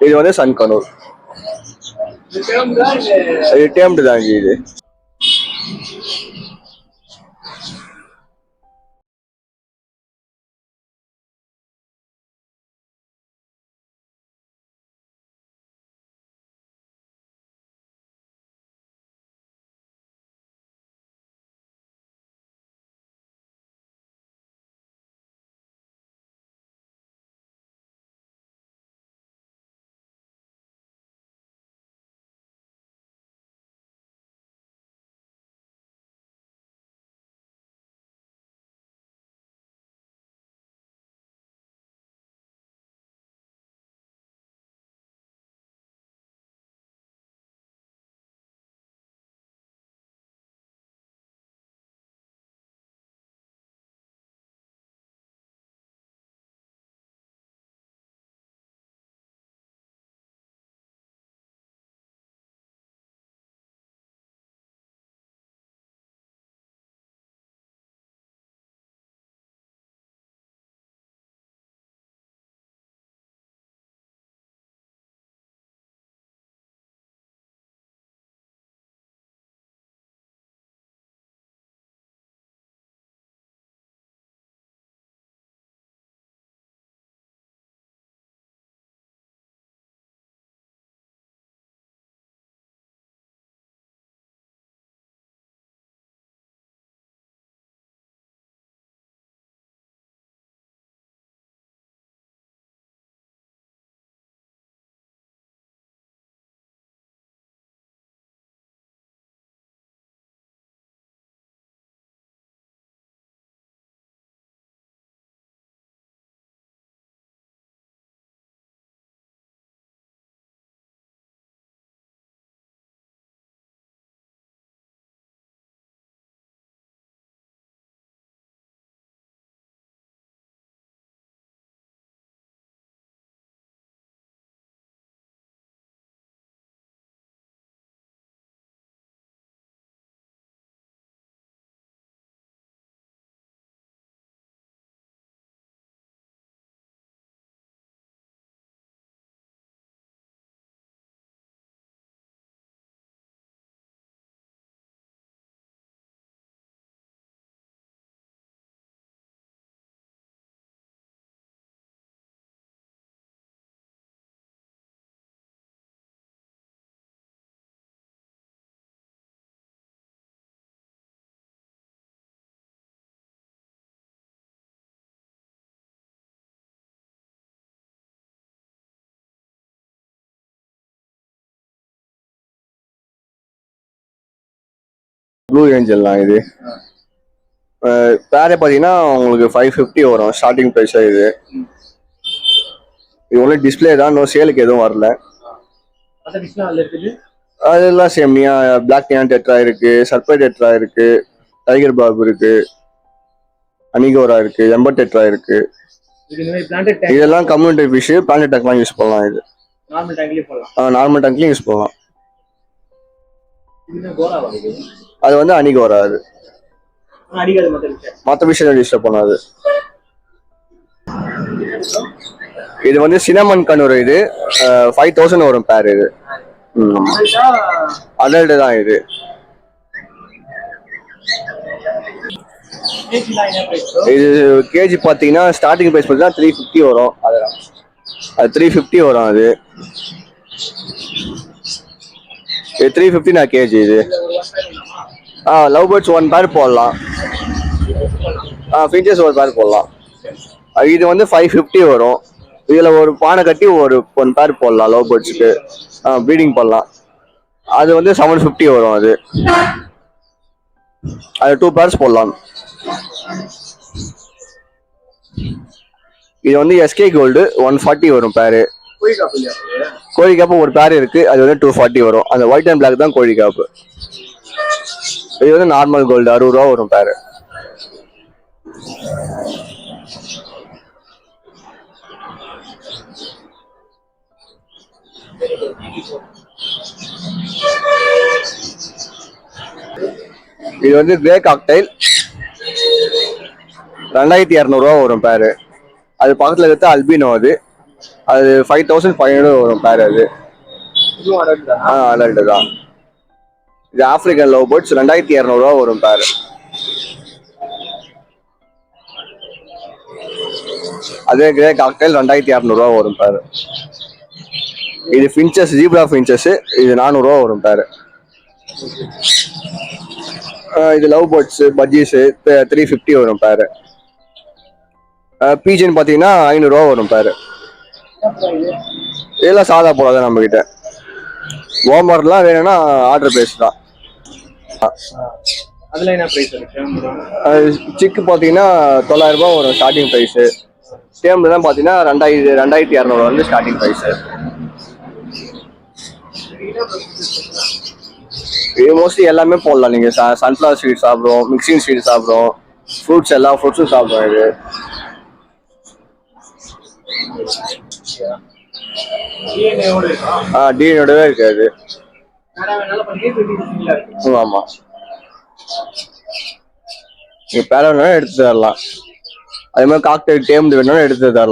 இது வந்து சன் கனூர் இது டேம்டு தான் ஜி இது ப்ளூ ஏஞ்சல்லாம் இது. பேரே பார்த்தீங்கன்னா உங்களுக்கு ஃபைவ் ஃபிஃப்டி வரும். ஸ்டார்டிங் ப்ரைஸாக இது. இது ஒன்லி டிஸ்பிளே தான். இன்னும் சேலுக்கு எதுவும் வரல. அதெல்லாம் same neon black neon tetra இருக்கு சர்பை டெட்ரா இருக்கு டைகர் பாப் இருக்கு அனிகோரா இருக்கு எம்பர் டெட்ரா இருக்கு. இதெல்லாம் கம்யூனிட்டி ஃபிஷ் பிளானட் டேங்க்லாம் யூஸ் பண்ணலாம் இது. நார்மல் டேங்க்லையும் யூஸ் பண்ணலாம். அது வந்து ஆனால் அடிக்காது மற்ற விஷயம். டிஸ்டர்ப் பண்ணாது இது வந்து சினமன் கண்ணூர் இது. ஃபைவ் தௌசண்ட் வரும் பேர் இது. அடல்ட் தான் இது. இது கேஜி பார்த்தீங்கன்னா ஸ்டார்டிங் ப்ரைஸ் பார்த்தீங்கன்னா த்ரீ ஃபிஃப்டி வரும். அதெல்லாம் அது த்ரீ ஃபிஃப்டி வரும் அது. இது த்ரீ ஃபிஃப்டி நான் கேஜி இது. ஆ லவ் பேர்ட்ஸ் ஒன் பேர் போடலாம். ஆ ஃபீச்சர்ஸ் ஒரு பேர் போடலாம். இது வந்து ஃபைவ் ஃபிஃப்டி வரும். இதில் ஒரு பானை கட்டி ஒரு ஒன் பேர் போடலாம் லவ் பேர்ட்ஸுக்கு. ஆ ப்ரீடிங் பண்ணலாம். அது வந்து செவன் ஃபிஃப்டி வரும் அது. அது டூ பேர்ஸ் போடலாம். இது வந்து எஸ்கே கோல்டு ஒன் ஃபார்ட்டி வரும் பேரு கோழி காப்பு ஒரு பேர் இருக்கு அது வந்து டூ ஃபார்ட்டி வரும். அந்த ஒயிட் அண்ட் பிளாக் தான் கோழி காப்பு. இது வந்து நார்மல் கோல்டு அறுபது ரூபா வரும் பேரு இது வந்து கிரே காக்டைல் ரெண்டாயிரத்தி இரநூறுவா வரும் பேரு அது பக்கத்துல இருக்கிறது அல்பினோ அது. அது ஃபைவ் தௌசண்ட் ஃபைவ் ஹண்ட்ரட் வரும் பேர் அது. ஆ? அடல்ட்டு தான். இது ஆப்பிரிக்கன் லவ் பேர்ட்ஸ் ரெண்டாயிரத்தி இரநூறுவா வரும் பேர். அதே கிரே காக்டைல் ரெண்டாயிரத்தி இரநூறுவா வரும் பேர். இது ஃபின்ச்சஸ் ஜீப்ரா ஃபின்ச்சஸ் இது நானூறுரூவா வரும் பேர். இது love birds budgies three fifty வரும் பேர். பீஜன் பார்த்தீங்கன்னா ஐநூறுரூவா வரும் பேர். இதெல்லாம் சாதா போடாத நம்ம கிட்ட ஓமர்லாம் வேணும்னா ஆர்டர் பேஸ் தான். அதுல என்ன பிரைஸ் இருக்கு? சிக்கு பார்த்தீங்கன்னா தொள்ளாயிரம் ரூபாய் வரும் ஸ்டார்டிங் ப்ரைஸு டேம்லாம் பார்த்தீங்கன்னா ரெண்டாயிரத்தி ரெண்டாயிரத்தி இரநூறு வந்து ஸ்டார்டிங் ப்ரைஸு இது மோஸ்ட்லி எல்லாமே போடலாம். நீங்கள் சன்ஃப்ளவர் ஸ்வீட் சாப்பிடுவோம் மிக்சிங் ஸ்வீட் சாப்பிடுவோம் ஃப்ரூட்ஸ் எல்லா ஃப்ரூட்ஸும் சாப்பிடுவோம் இது. ஆ டிஎனோடவே இருக்காது. ஆமா. நீ பேர வேணாலும் எடுத்து தரலாம். அதே மாதிரி காக்டெயில் டேம் வேணாலும் எடுத்து தரலாம்.